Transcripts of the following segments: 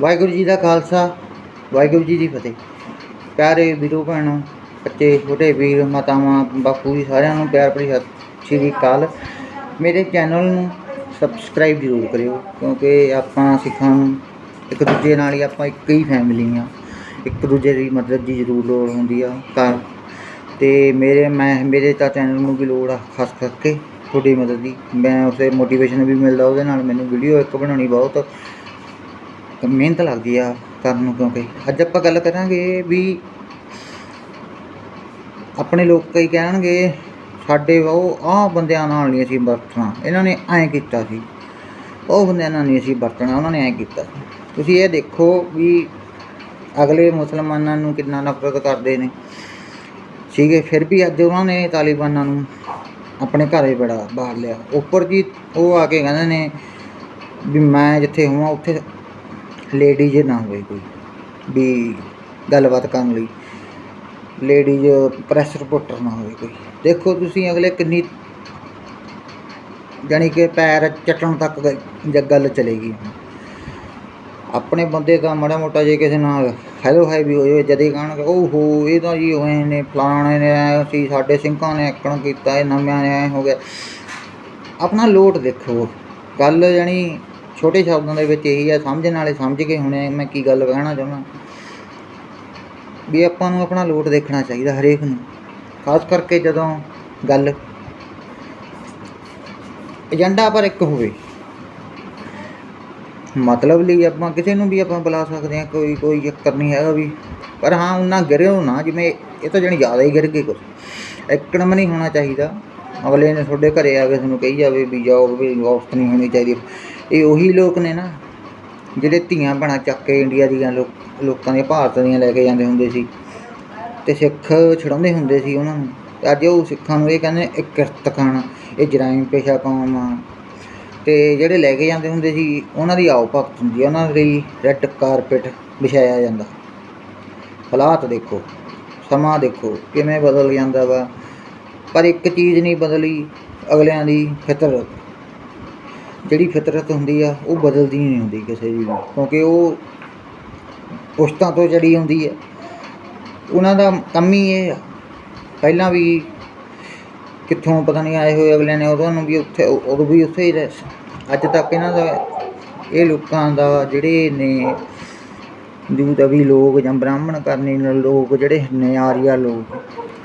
ਵਾਹਿਗੁਰੂ ਜੀ ਦਾ ਖਾਲਸਾ, ਵਾਹਿਗੁਰੂ ਜੀ ਦੀ ਫਤਿਹ। ਪਿਆਰੇ ਵੀਰੋ ਭੈਣੋ, ਬੱਚੇ, ਛੋਟੇ ਵੀਰ, ਮਾਤਾਵਾਂ, ਬਾਪੂ ਜੀ ਸਾਰਿਆਂ ਨੂੰ ਪਿਆਰ ਭਰੀ ਸਤਿ ਸ਼੍ਰੀ ਅਕਾਲ। ਮੇਰੇ ਚੈਨਲ ਨੂੰ ਸਬਸਕ੍ਰਾਈਬ ਜ਼ਰੂਰ ਕਰਿਓ, ਕਿਉਂਕਿ ਆਪਾਂ ਸਿੱਖਾਂ ਨੂੰ ਇੱਕ ਦੂਜੇ ਨਾਲ ਹੀ ਆਪਾਂ ਇੱਕ ਹੀ ਫੈਮਿਲੀ ਆ ਇੱਕ ਦੂਜੇ ਦੀ ਮਦਦ ਦੀ ਜ਼ਰੂਰ ਲੋੜ ਹੁੰਦੀ ਆ, ਘਰ। ਤੇ ਮੇਰੇ, ਮੈਂ, ਮੇਰੇ ਤਾਂ ਚੈਨਲ ਨੂੰ ਵੀ ਲੋੜ ਆ, ਖਾਸ ਕਰਕੇ ਤੁਹਾਡੀ ਮਦਦ ਦੀ। ਮੈਂ ਉਸੇ ਮੋਟੀਵੇਸ਼ਨ ਵੀ ਮਿਲਦਾ, ਉਹਦੇ ਨਾਲ ਮੈਨੂੰ ਵੀਡੀਓ ਇੱਕ ਬਣਾਉਣੀ ਬਹੁਤ ਮਿਹਨਤ ਲੱਗਦੀ ਆ ਕਰਨ ਨੂੰ ਕਿਉਂਕਿ ਅੱਜ ਆਪਾਂ ਗੱਲ ਕਰਾਂਗੇ ਵੀ ਆਪਣੇ ਲੋਕ ਕਈ ਕਹਿਣਗੇ, ਸਾਡੇ ਉਹ ਆਹ ਬੰਦਿਆਂ ਨਾਲ ਨਹੀਂ ਅਸੀਂ ਵਰਤਣਾ। ਇਹਨਾਂ ਨੇ ਐਂ ਕੀਤਾ ਸੀ। ਉਹ ਬੰਦਿਆਂ ਨਾਲ ਨਹੀਂ ਅਸੀਂ ਵਰਤਣਾ, ਉਹਨਾਂ ਨੇ ਐਂ ਕੀਤਾ ਤੁਸੀਂ ਇਹ ਦੇਖੋ ਵੀ ਅਗਲੇ ਮੁਸਲਮਾਨਾਂ ਨੂੰ ਕਿੰਨਾ ਨਫ਼ਰਤ ਕਰਦੇ ਨੇ। ਸੀਗੇ ਫਿਰ ਵੀ ਅੱਜ ਉਹਨਾਂ ਨੇ ਤਾਲਿਬਾਨਾਂ ਨੂੰ ਆਪਣੇ ਘਰੇ ਬੜਾ ਬਾਹਰ ਲਿਆ। ਉੱਪਰ ਜੀ ਉਹ ਆ ਕੇ ਕਹਿੰਦੇ ਨੇ ਵੀ ਮੈਂ ਜਿੱਥੇ ਹੋਵਾਂ, ਉੱਥੇ ਲੇਡੀਜ਼ ਨਾ ਹੋਵੇ ਕੋਈ, ਵੀ ਗੱਲਬਾਤ ਕਰਨ ਲਈ। ਲੇਡੀਜ਼ ਪ੍ਰੈਸ ਰਿਪੋਰਟਰ ਨਾ ਹੋਵੇ ਕੋਈ। ਦੇਖੋ ਤੁਸੀਂ ਅਗਲੇ ਕਿੰਨੀ, ਜਾਣੀ ਕਿ ਪੈਰ ਚੱਟਣ ਤੱਕ ਗੱਲ ਚਲੇਗੀ। ਆਪਣੇ ਬੰਦੇ ਤਾਂ ਮਾੜਾ ਮੋਟਾ ਜੇ ਕਿਸੇ ਨਾਲ ਹੈਲੋ ਹਾਈ ਵੀ ਹੋਏ, ਜਦੇ ਕਹਿਣਗੇ, ਓਹੋ, ਇਹ ਤਾਂ ਜੀ ਹੋਏ ਨੇ, ਫਲਾਣੇ ਨੇ ਐਂ ਸੀ ਸਾਡੇ ਸਿੰਘਾਂ ਨੇ ਐਕਣ ਕੀਤਾ, ਇਹ ਨਵਿਆਂ ਨੇ ਹੋ ਗਿਆ। ਆਪਣਾ ਲੋਟ ਦੇਖੋ। ਗੱਲ ਜਾਣੀ ਛੋਟੇ ਸ਼ਬਦਾਂ ਦੇ ਵਿੱਚ ਇਹੀ ਆ, ਸਮਝਣ ਵਾਲੇ ਸਮਝ ਕੇ ਹੁਣੇ ਮੈਂ ਕੀ ਗੱਲ ਕਹਿਣਾ ਚਾਹੁੰਦਾ। ਵੀ ਆਪਾਂ ਨੂੰ ਆਪਣਾ ਲੋਟ ਦੇਖਣਾ ਚਾਹੀਦਾ ਹਰੇਕ ਨੂੰ, ਖਾਸ ਕਰਕੇ ਜਦੋਂ ਗੱਲ ਏਜੰਡਾ ਪਰ ਇੱਕ ਹੋਵੇ। ਮਤਲਬ ਲਈ ਆਪਾਂ ਕਿਸੇ ਨੂੰ ਵੀ ਆਪਾਂ ਬੁਲਾ ਸਕਦੇ ਹਾਂ, ਕੋਈ ਕੋਈ ਚੱਕਰ ਨਹੀਂ ਹੈਗਾ ਵੀ, ਪਰ ਹਾਂ, ਉਹਨਾਂ ਗਿਰਿਓ ਨਾ, ਜਿਵੇਂ ਇਹ ਤਾਂ ਜਣੀ ਜ਼ਿਆਦਾ ਹੀ ਗਿਰ ਗਏ ਕੁਛ। ਇੱਕਦਮ ਨਹੀਂ ਹੋਣਾ ਚਾਹੀਦਾ। ਅਗਲੇ ਨੇ ਤੁਹਾਡੇ ਘਰੇ ਆ ਕੇ ਤੁਹਾਨੂੰ ਕਹੀ ਜਾਵੇ ਵੀ ਜਾਓ, ਵੀ ਔਫਤ ਨਹੀਂ ਹੋਣੀ ਚਾਹੀਦੀ। ਇਹ ਉਹੀ ਲੋਕ ਨੇ ਨਾ ਜਿਹੜੇ ਧੀਆਂ ਬਣਾ ਚੱਕ ਕੇ ਇੰਡੀਆ ਦੀਆਂ ਲੋਕ ਲੋਕਾਂ ਦੀਆਂ ਭਾਰਤ ਦੀਆਂ ਲੈ ਕੇ ਜਾਂਦੇ ਹੁੰਦੇ ਸੀ ਤੇ ਸਿੱਖ ਛਡਾਉਂਦੇ ਹੁੰਦੇ ਸੀ ਉਹਨਾਂ ਨੂੰ। ਤੇ ਅੱਜ ਉਹ ਸਿੱਖਾਂ ਨੂੰ ਇਹ ਕਹਿੰਦੇ ਇਹ ਕਿਰਤ ਖਾਣਾ ਇਹ ਜਰਾਇਮ ਪੇਸ਼ਾ ਕੌਮ ਆ। ਤੇ ਜਿਹੜੇ ਲੈ ਕੇ ਜਾਂਦੇ ਹੁੰਦੇ ਸੀ ਉਹਨਾਂ ਦੀ ਆਓ ਭਗਤ ਹੁੰਦੀ ਆ, ਉਹਨਾਂ ਲਈ ਰੈੱਡ ਕਾਰਪੇਟ ਵਿਛਾਇਆ ਜਾਂਦਾ। ਹਾਲਾਤ ਦੇਖੋ ਸਮਾਂ ਦੇਖੋ ਕਿਵੇਂ ਬਦਲ ਜਾਂਦਾ ਵਾ। ਪਰ ਇੱਕ ਚੀਜ਼ ਨਹੀਂ ਬਦਲੀ ਅਗਲਿਆਂ ਦੀ ਫਿਤਰਤ ਜਿਹੜੀ ਫਿਤਰਤ ਹੁੰਦੀ ਆ, ਉਹ ਬਦਲਦੀ ਨਹੀਂ ਹੁੰਦੀ ਕਿਸੇ ਦੀ ਵੀ ਕਿਉਂਕਿ ਉਹ ਪੁਸ਼ਤਾਂ ਤੋਂ ਜੜੀ ਹੁੰਦੀ ਹੈ ਉਹਨਾਂ ਦਾ ਕੰਮ ਹੀ ਇਹ ਆ। ਪਹਿਲਾਂ ਵੀ ਕਿੱਥੋਂ ਪਤਾ ਨਹੀਂ ਆਏ ਹੋਏ ਅਗਲੇ ਨੇ ਉਦੋਂ ਨੂੰ ਵੀ ਉੱਥੇ, ਉਦੋਂ ਵੀ ਉੱਥੇ ਹੀ ਰਹੇ ਅੱਜ ਤੱਕ ਇਹਨਾਂ ਦਾ ਇਹ ਲੋਕਾਂ ਦਾ ਜਿਹੜੇ ਨੇ ਦੂਦਵੀ ਲੋਕ ਜਾਂ ਬ੍ਰਾਹਮਣ ਕਰਨੀ ਨੇ ਲੋਕ, ਜਿਹੜੇ ਨੇ ਆਰੀਆ ਲੋਕ,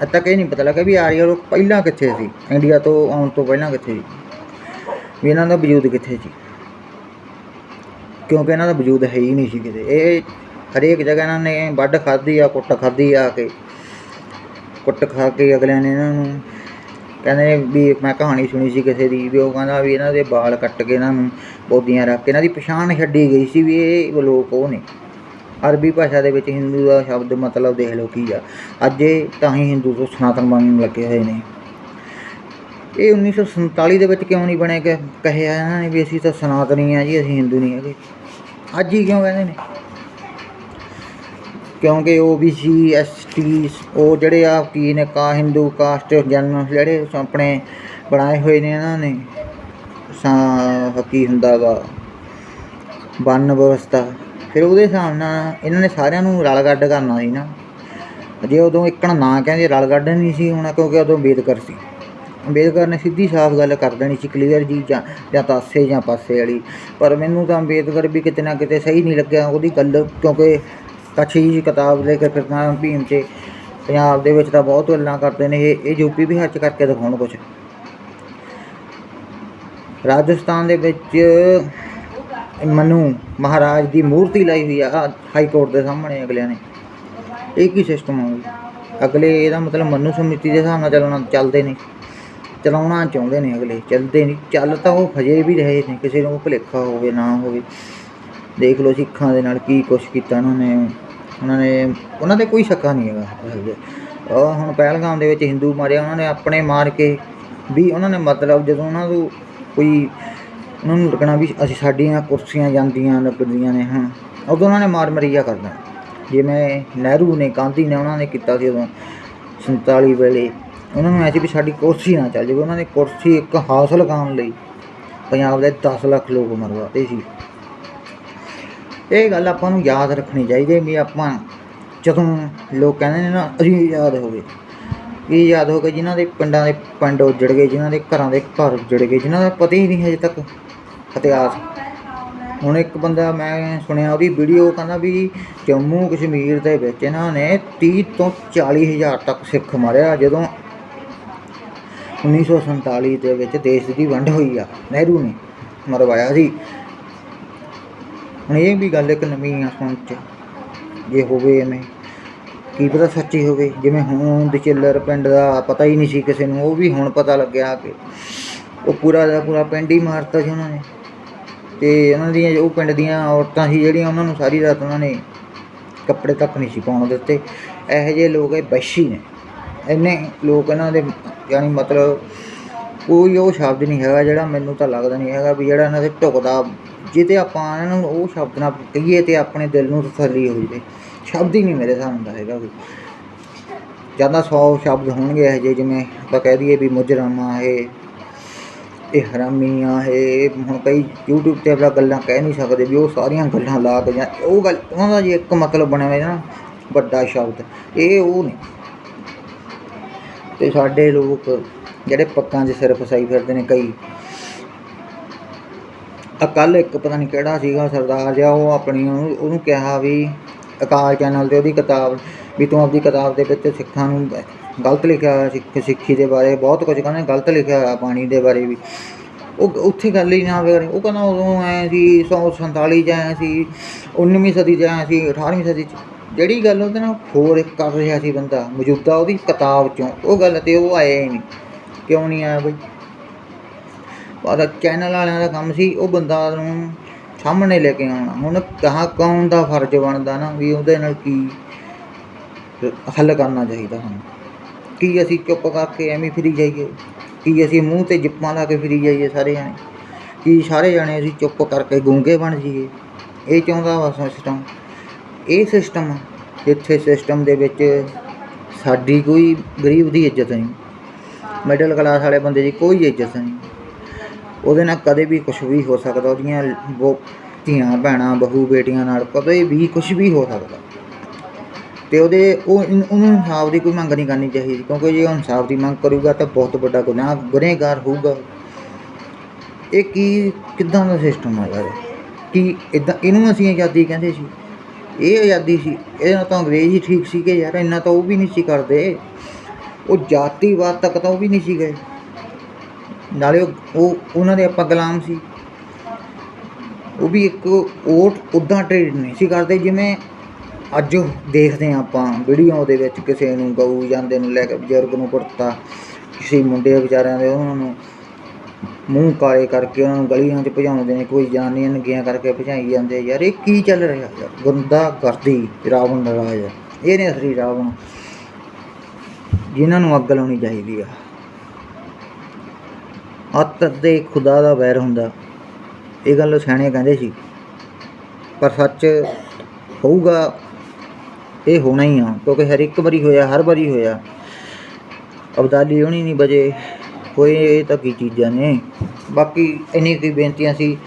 ਅੱਜ ਤੱਕ ਇਹ ਨਹੀਂ ਪਤਾ ਲੱਗਾ ਵੀ ਆਰੀਆ ਲੋਕ ਪਹਿਲਾਂ ਕਿੱਥੇ ਸੀ? ਇੰਡੀਆ ਤੋਂ ਆਉਣ ਤੋਂ ਪਹਿਲਾਂ ਕਿੱਥੇ ਸੀ? ਵੀ ਇਹਨਾਂ ਦਾ ਵਜੂਦ ਕਿੱਥੇ ਸੀ? ਕਿਉਂਕਿ ਇਹਨਾਂ ਦਾ ਵਜੂਦ ਹੈ ਹੀ ਨਹੀਂ ਸੀ ਕਿਤੇ। ਇਹ ਹਰੇਕ ਜਗ੍ਹਾ ਇਹਨਾਂ ਨੇ ਵੱਢ ਖਾਧੀ ਆ, ਕੁੱਟ ਖਾਧੀ ਆ ਕੇ। ਕੁੱਟ ਖਾ ਕੇ ਅਗਲਿਆਂ ਨੇ ਇਹਨਾਂ ਨੂੰ ਕਹਿੰਦੇ ਵੀ ਮੈਂ ਕਹਾਣੀ ਸੁਣੀ ਸੀ ਕਿਸੇ ਦੀ ਵੀ ਉਹ ਕਹਿੰਦਾ ਵੀ ਇਹਨਾਂ ਦੇ ਵਾਲ ਕੱਟ ਕੇ ਇਹਨਾਂ ਨੂੰ ਬੋਦੀਆਂ ਰੱਖ ਕੇ ਇਹਨਾਂ ਦੀ ਪਛਾਣ ਛੱਡੀ ਗਈ ਸੀ ਵੀ ਇਹ ਲੋਕ ਉਹ ਨੇ। ਅਰਬੀ ਭਾਸ਼ਾ ਦੇ ਵਿੱਚ ਹਿੰਦੂ ਦਾ ਸ਼ਬਦ ਮਤਲਬ ਦੇਖ ਲਓ ਕੀ ਆ। ਅੱਜ ਇਹ ਤਾਂ ਹੀ ਹਿੰਦੂ ਤੋਂ ਸਨਾਤਨ ਬਣਨ ਲੱਗੇ ਹੋਏ ਨੇ। ਇਹ 1947 ਦੇ ਵਿੱਚ ਕਿਉਂ ਨਹੀਂ ਬਣੇ ਕਿ ਆ ਇਹਨਾਂ ਨੇ ਵੀ ਅਸੀਂ ਤਾਂ ਸਨਾਤਨੀ ਆ ਜੀ, ਅਸੀਂ ਹਿੰਦੂ ਨਹੀਂ ਹੈਗੇ। ਅੱਜ ਹੀ ਕਿਉਂ ਕਹਿੰਦੇ ਨੇ? ਕਿਉਂਕਿ OBC ST ਉਹ ਜਿਹੜੇ ਆ ਕੀ ਨੇ, ਕਾ ਹਿੰਦੂ, ਕਾਸਟ ਜਨਮ ਜਿਹੜੇ ਆਪਣੇ ਬਣਾਏ ਹੋਏ ਨੇ ਇਹਨਾਂ ਨੇ, ਸਾ ਕੀ ਹੁੰਦਾ ਵਾ ਵੰਨ ਵਿਵਸਥਾ। ਫਿਰ ਉਹਦੇ ਹਿਸਾਬ ਨਾਲ ਇਹਨਾਂ ਨੇ ਸਾਰਿਆਂ ਨੂੰ ਰਲ ਗੱਡ ਕਰਨਾ ਸੀ ਨਾ। ਜੇ ਉਦੋਂ ਇੱਕਣ ਨਾ ਕਹਿੰਦੇ, ਰਲ ਗੱਡ ਨਹੀਂ ਸੀ ਹੋਣਾ ਕਿਉਂਕਿ ਉਦੋਂ ਅੰਬੇਦਕਰ ਸੀ। ਅੰਬੇਦਕਰ ਨੇ ਸਿੱਧੀ ਸਾਫ਼ ਗੱਲ ਕਰ ਦੇਣੀ ਸੀ ਕਲੀਅਰ ਜੀ ਜਾਂ ਜਾਂ ਤਾਸੇ ਜਾਂ ਪਾਸੇ ਵਾਲੀ। ਪਰ ਮੈਨੂੰ ਤਾਂ ਅੰਬੇਦਕਰ ਵੀ ਕਿਤੇ ਨਾ ਕਿਤੇ ਸਹੀ ਨਹੀਂ ਲੱਗਿਆ ਉਹਦੀ ਗੱਲ, ਕਿਉਂਕਿ ਕਛੀ ਕਿਤਾਬ ਲੈ ਕੇ ਫਿਰਨਾ ਭੀਮ 'ਚ ਪੰਜਾਬ ਦੇ ਵਿੱਚ ਤਾਂ ਬਹੁਤ ਗੱਲਾਂ ਕਰਦੇ ਨੇ, ਇਹ ਇਹ ਯੂਪੀ ਬਿਹਾਰ 'ਚ ਕਰਕੇ ਦਿਖਾਉਣ ਕੁਛ। ਰਾਜਸਥਾਨ ਦੇ ਵਿੱਚ ਮਨੂ ਮਹਾਰਾਜ ਦੀ ਮੂਰਤੀ ਲਾਈ ਹੋਈ ਆ ਹਾਈ ਕੋਰਟ ਦੇ ਸਾਹਮਣੇ ਅਗਲਿਆਂ ਨੇ। ਇਹ ਕੀ ਸਿਸਟਮ ਆ ਬਈ? ਅਗਲੇ ਇਹਦਾ ਮਤਲਬ ਮਨੂ ਸਮਿਤੀ ਦੇ ਹਿਸਾਬ ਨਾਲ ਚੱਲਣਾ, ਚੱਲਦੇ ਨੇ। ਚਲਾਉਣਾ ਚਾਹੁੰਦੇ ਨੇ ਅਗਲੇ, ਚੱਲਦੇ ਨਹੀਂ, ਚੱਲ ਤਾਂ ਉਹ ਫਜੇ ਵੀ ਰਹੇ ਨੇ, ਕਿਸੇ ਨੂੰ ਭੁਲੇਖਾ ਹੋਵੇ, ਨਾ ਹੋਵੇ। ਦੇਖ ਲਓ ਸਿੱਖਾਂ ਦੇ ਨਾਲ ਕੀ ਕੁਛ ਕੀਤਾ ਉਹਨਾਂ ਨੇ। ਉਹਨਾਂ ਨੇ, ਉਹਨਾਂ ਤੇ ਕੋਈ ਸ਼ੱਕਾ ਨਹੀਂ ਹੈਗਾ ਉਹ ਹੁਣ ਪਹਿਲਗਾਮ ਦੇ ਵਿੱਚ ਹਿੰਦੂ ਮਾਰਿਆ, ਉਹਨਾਂ ਨੇ ਆਪਣੇ ਮਾਰ ਕੇ ਵੀ ਉਹਨਾਂ ਨੇ ਮਤਲਬ ਜਦੋਂ ਉਹਨਾਂ ਨੂੰ ਕੋਈ, ਉਹਨਾਂ ਨੂੰ ਲੱਗਣਾ ਵੀ ਅਸੀਂ ਸਾਡੀਆਂ ਕੁਰਸੀਆਂ ਜਾਂਦੀਆਂ ਲੱਗਦੀਆਂ ਨੇ, ਹਾਂ। ਉਦੋਂ ਉਹਨਾਂ ਨੇ ਮਾਰ ਮਰੀਆ ਕਰਨਾ ਜਿਵੇਂ ਨਹਿਰੂ ਨੇ, ਗਾਂਧੀ ਨੇ ਉਹਨਾਂ ਨੇ ਕੀਤਾ ਸੀ ਉਦੋਂ 47 ਵੇਲੇ। ਉਹਨਾਂ ਨੂੰ ਐ ਸੀ ਵੀ ਸਾਡੀ ਕੁਰਸੀ ਨਾ ਚੱਲ ਜਾਵੇ, ਉਹਨਾਂ ਨੇ ਕੁਰਸੀ ਇੱਕ ਹਾਸਲ ਕਰਨ ਲਈ ਪੰਜਾਬ ਦੇ 10 ਲੱਖ ਲੋਕ ਮਰਵਾਤੇ ਸੀ। ਇਹ ਗੱਲ ਆਪਾਂ ਨੂੰ ਯਾਦ ਰੱਖਣੀ ਚਾਹੀਦੀ ਵੀ ਆਪਾਂ ਜਦੋਂ ਲੋਕ ਕਹਿੰਦੇ ਨੇ ਨਾ, ਅਸੀਂ ਯਾਦ ਹੋਵੇ ਇਹ ਯਾਦ ਹੋ ਗਏ ਜਿਨ੍ਹਾਂ ਦੇ ਪਿੰਡਾਂ ਦੇ ਪਿੰਡ ਉੱਜੜ ਗਏ, ਜਿਨ੍ਹਾਂ ਦੇ ਘਰਾਂ ਦੇ ਘਰ ਉੱਜੜ ਗਏ, ਜਿਨ੍ਹਾਂ ਦਾ ਪਤਾ ਹੀ ਨਹੀਂ ਹਜੇ ਤੱਕ ਇਤਿਹਾਸ। ਹੁਣ ਇੱਕ ਬੰਦਾ ਮੈਂ ਸੁਣਿਆ ਉਹਦੀ ਵੀਡੀਓ ਕਹਿੰਦਾ ਵੀ ਜੰਮੂ ਕਸ਼ਮੀਰ ਦੇ ਵਿੱਚ ਇਹਨਾਂ ਨੇ 30 ਤੋਂ 40 ਹਜ਼ਾਰ ਤੱਕ ਸਿੱਖ ਮਾਰਿਆ, ਜਦੋਂ 1947 ਦੇ ਵਿੱਚ ਦੇਸ਼ ਦੀ ਵੰਡ ਹੋਈ ਆ, ਨਹਿਰੂ ਨੇ ਮਰਵਾਇਆ ਸੀ। ਹੁਣ ਇਹ ਵੀ ਗੱਲ ਇੱਕ ਨਵੀਂ ਆ ਸੁਣ ਚ, ਜੇ ਹੋਵੇ ਐਵੇਂ, ਕੀ ਪਤਾ ਸੱਚੀ ਹੋਵੇ, ਜਿਵੇਂ ਹੁਣ ਦੇ ਪਿੰਡ ਦਾ ਪਤਾ ਹੀ ਨਹੀਂ ਸੀ ਕਿਸੇ ਨੂੰ, ਉਹ ਵੀ ਹੁਣ ਪਤਾ ਲੱਗਿਆ ਕਿ ਉਹ ਪੂਰਾ ਦਾ ਪੂਰਾ ਪਿੰਡ ਹੀ ਮਾਰਤਾ ਸੀ ਉਹਨਾਂ ਨੇ। ਤੇ ਉਹਨਾਂ ਦੀਆਂ ਉਹ ਪਿੰਡ ਦੀਆਂ ਔਰਤਾਂ ਸੀ ਜਿਹੜੀਆਂ, ਉਹਨਾਂ ਨੂੰ ਸਾਰੀ ਰਾਤ ਉਹਨਾਂ ਨੇ ਕੱਪੜੇ ਤੱਕ ਨਹੀਂ ਸੀ ਪਾਉਣ ਦਿੱਤੇ। ਇਹੋ ਜਿਹੇ ਲੋਕ ਇਹ ਬੈਸ਼ੀ ਨੇ। ਇੰਨੇ ਲੋਕ ਇਹਨਾਂ ਦੇ ਯਾਨੀ ਮਤਲਬ ਕੋਈ ਉਹ ਸ਼ਬਦ ਨਹੀਂ ਹੈਗਾ ਜਿਹੜਾ ਮੈਨੂੰ ਤਾਂ ਲੱਗਦਾ ਨਹੀਂ ਹੈਗਾ ਵੀ ਜਿਹੜਾ ਇਹਨਾਂ ਦੇ ਢੁਕਦਾ ਜਿਹਦੇ ਆਪਾਂ ਇਹਨਾਂ ਨੂੰ ਉਹ ਸ਼ਬਦ ਨਾਲ ਕਹੀਏ ਤੇ ਆਪਣੇ ਦਿਲ ਨੂੰ ਤਸੱਲੀ ਹੋ ਜਾਵੇ। ਸ਼ਬਦ ਹੀ ਨਹੀਂ ਮੇਰੇ ਹਿਸਾਬ ਦਾ ਹੈਗਾ ਕੋਈ। ਜ਼ਿਆਦਾ 100 ਸ਼ਬਦ ਹੋਣਗੇ ਇਹੋ ਜਿਹੇ ਜਿਵੇਂ ਆਪਾਂ ਕਹਿ ਦਈਏ ਵੀ ਮੁਜਰਮ ਆ ਇਹ ਇਹ ਹਰਾਮੀ ਆ ਇਹ ਹੁਣ ਕਈ YouTube ਤੇ ਆਪਣਾ ਗੱਲਾਂ ਕਹਿ ਨਹੀਂ ਸਕਦੇ ਵੀ ਉਹ ਸਾਰੀਆਂ ਗੱਲਾਂ ਲਾ ਕੇ ਜਾਂ ਉਹ ਗੱਲ, ਉਹਨਾਂ ਦਾ ਜੇ ਇੱਕ ਮਤਲਬ ਬਣਿਆ ਹੋਇਆ ਨਾ ਵੱਡਾ ਸ਼ਬਦ, ਇਹ ਉਹ ਨਹੀਂ। ਤੇ ਸਾਡੇ ਲੋਕ ਜਿਹੜੇ ਪੱਕਾਂ 'ਚ ਸਿਰ ਫਸਾਈ ਫਿਰਦੇ ਨੇ ਕਈ। ਆ ਕੱਲ੍ਹ ਇੱਕ ਪਤਾ ਨਹੀਂ ਕਿਹੜਾ ਸੀਗਾ ਸਰਦਾਰ ਜਿਹਾ, ਉਹ ਆਪਣੀ ਉਹਨੂੰ ਉਹਨੂੰ ਕਿਹਾ ਵੀ ਅਕਾਲ ਚੈਨਲ ਤੇ ਉਹਦੀ ਕਿਤਾਬ, ਵੀ ਤੂੰ ਆਪਦੀ ਕਿਤਾਬ ਦੇ ਵਿੱਚ ਸਿੱਖਾਂ ਨੂੰ ਗਲਤ ਲਿਖਿਆ ਹੋਇਆ ਸਿੱਖ, ਸਿੱਖੀ ਦੇ ਬਾਰੇ ਬਹੁਤ ਕੁਝ ਕਹਿੰਦੇ, ਗਲਤ ਲਿਖਿਆ ਹੋਇਆ ਪਾਣੀ ਦੇ ਬਾਰੇ ਵੀ। ਉਹ ਉੱਥੇ ਗੱਲ ਹੀ ਨਾ ਹੋਵੇ ਉਹ ਕਹਿੰਦਾ ਉਦੋਂ ਐ ਸੀ 147 ਚ ਆਇਆ ਸੀ 19ਵੀਂ ਸਦੀ ਚ ਆਇਆ ਸੀ 18ਵੀਂ ਸਦੀ ਚ। ਜਿਹੜੀ ਗੱਲ ਉਹਦੇ ਨਾਲ ਹੋਰ ਕਰ ਰਿਹਾ ਸੀ ਬੰਦਾ, ਮੌਜੂਦਾ ਉਹਦੀ ਕਿਤਾਬ ਚੋਂ, ਉਹ ਗੱਲ ਤੇ ਉਹ ਆਇਆ ਹੀ ਨਹੀਂ। ਕਿਉਂ ਨਹੀਂ ਆਇਆ ਬਈ? ਪਰ ਚੈਨਲ ਵਾਲਿਆਂ ਦਾ ਕੰਮ ਸੀ, ਉਹ ਬੰਦਾ ਨੂੰ ਸਾਹਮਣੇ ਲੈ ਕੇ ਆਉਣਾ। ਹੁਣ ਕਹਾ ਕੌਣ ਦਾ ਫਰਜ਼ ਬਣਦਾ ਨਾ ਵੀ ਉਹਦੇ ਨਾਲ ਕੀ ਹੱਲ ਕਰਨਾ ਚਾਹੀਦਾ ਹੁਣ ਕੀ ਅਸੀਂ ਚੁੱਪ ਕਰਕੇ ਐਵੇਂ ਫਿਰੀ ਜਾਈਏ? ਕੀ ਅਸੀਂ ਮੂੰਹ ਤੇ ਜਿੱਪਾਂ ਲਾ ਕੇ ਫਿਰੀ ਜਾਈਏ ਸਾਰੇ ਜਾਣੇ ਕੀ ਸਾਰੇ ਜਾਣੇ ਅਸੀਂ ਚੁੱਪ ਕਰਕੇ ਗੂੰਗੇ ਬਣ ਜਾਈਏ? ਇਹ ਚਾਹੁੰਦਾ ਵਾ ਸਿਸਟਮ ਇਹ ਸਿਸਟਮ ਆ, ਜਿੱਥੇ ਸਿਸਟਮ ਦੇ ਵਿੱਚ ਸਾਡੀ ਕੋਈ ਗਰੀਬ ਦੀ ਇੱਜ਼ਤ ਨਹੀਂ। ਮਿਡਲ ਕਲਾਸ ਵਾਲੇ ਬੰਦੇ ਦੀ ਕੋਈ ਇੱਜ਼ਤ ਨਹੀਂ। ਉਹਦੇ ਨਾਲ ਕਦੇ ਵੀ ਕੁਝ ਵੀ ਹੋ ਸਕਦਾ ਉਹਦੀਆਂ ਉਹ ਧੀਆਂ ਭੈਣਾਂ ਬਹੂ ਬੇਟੀਆਂ ਨਾਲ ਕਦੇ ਵੀ ਕੁਝ ਵੀ ਹੋ ਸਕਦਾ। ਤੇ ਉਹਦੇ ਉਹ ਉਹਨੂੰ ਇਨਸਾਫ ਦੀ ਕੋਈ ਮੰਗ ਨਹੀਂ ਕਰਨੀ ਚਾਹੀਦੀ ਕਿਉਂਕਿ ਜੇ ਉਹ ਇਨਸਾਫ ਦੀ ਮੰਗ ਕਰੂਗਾ ਤਾਂ ਬਹੁਤ ਵੱਡਾ ਗੁਨਾਹ ਗੁਨਹਗਾਰ ਹੋਊਗਾ। ਇਹ ਕੀ ਕਿੱਦਾਂ ਦਾ ਸਿਸਟਮ ਹੈ ਯਾਰ? ਕੀ ਇਦਾਂ ਇਹਨੂੰ ਅਸੀਂ ਆਜ਼ਾਦੀ ਕਹਿੰਦੇ ਸੀ? ਇਹ ਆਜ਼ਾਦੀ ਸੀ ਇਹਦੇ ਨਾਲ ਤਾਂ ਅੰਗਰੇਜ਼ ਹੀ ਠੀਕ ਸੀਗੇ ਯਾਰ, ਇੰਨਾ ਤਾਂ ਉਹ ਵੀ ਨਹੀਂ ਸੀ ਕਰਦੇ। ਉਹ ਜਾਤੀਵਾਦ ਤੱਕ ਤਾਂ ਉਹ ਵੀ ਨਹੀਂ ਸੀ ਗਏ। ਨਾਲੇ ਉਹ ਉਹਨਾਂ ਦੇ ਆਪਾਂ ਗੁਲਾਮ ਸੀ। ਉਹ ਵੀ ਇੱਕ ਓਟ ਉਦਾਂ ਟ੍ਰੀਟ ਨਹੀਂ ਸੀ ਕਰਦੇ ਜਿਵੇਂ ਅੱਜ ਦੇਖਦੇ ਹਾਂ ਆਪਾਂ, ਵੀਡੀਓ ਦੇ ਵਿੱਚ ਕਿਸੇ ਨੂੰ ਗਊ ਜਾਂਦੇ ਨੂੰ ਲੈ ਕੇ ਬਜ਼ੁਰਗ ਨੂੰ ਕੁੱਟਤਾ ਕਿਸੇ ਮੁੰਡੇ ਵਿਚਾਰਿਆਂ ਦੇ ਉਹਨਾਂ ਨੂੰ। ਮੂੰਹ ਕਾਲੇ ਕਰਕੇ ਉਹਨਾਂ ਨੂੰ ਗਲੀਆਂ 'ਚ ਭਜਾਉਂਦੇ ਨੇ, ਕੋਈ ਜਾਨੀਆਂ ਨੰਗੀਆਂ ਕਰਕੇ ਭਜਾਈ ਜਾਂਦੇ ਯਾਰ ਇਹ ਕੀ ਚੱਲ ਰਿਹਾ ਗੰਦਾ ਕਰਦੀ ਰਾਵਣ ਦਾ ਰਾਜ। ਇਹ ਨੇ ਅਸਲੀ ਰਾਵਣ ਜਿਨ੍ਹਾਂ ਨੂੰ ਅੱਗ ਲਾਉਣੀ ਚਾਹੀਦੀ ਆ। ਅੱਤ ਦੇ ਖੁਦਾ ਦਾ ਵੈਰ ਹੁੰਦਾ। ਇਹ ਗੱਲ ਸਿਆਣੇ ਕਹਿੰਦੇ ਸੀ। ਪਰ ਸੱਚ ਹੋਊਗਾ, ਇਹ ਹੋਣਾ ਹੀ ਆ, ਕਿਉਂਕਿ ਹਰ ਇੱਕ ਵਾਰੀ ਹੋਇਆ, ਹਰ ਵਾਰੀ ਹੋਇਆ। ਅਬਦਾਲੀ ਹੋਣੀ ਨਹੀਂ ਬਜੇ ਕੋਈ ਇਹ ਤਾਂ ਕੀ ਚੀਜ਼ਾਂ ਨੇ? ਬਾਕੀ ਇੰਨੀ ਕੀ ਬੇਨਤੀਆਂ ਸੀ,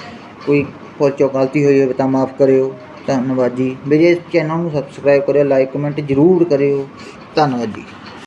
ਕੋਈ ਕੋਈ ਗਲਤੀ ਹੋਈ ਹੋਵੇ ਤਾਂ ਮਾਫ ਕਰਿਓ। ਧੰਨਵਾਦ ਜੀ। ਮੇਰੇ ਚੈਨਲ ਨੂੰ ਸਬਸਕ੍ਰਾਈਬ ਕਰਿਓ ਲਾਈਕ ਕਮੈਂਟ ਜ਼ਰੂਰ ਕਰਿਓ। ਧੰਨਵਾਦ ਜੀ।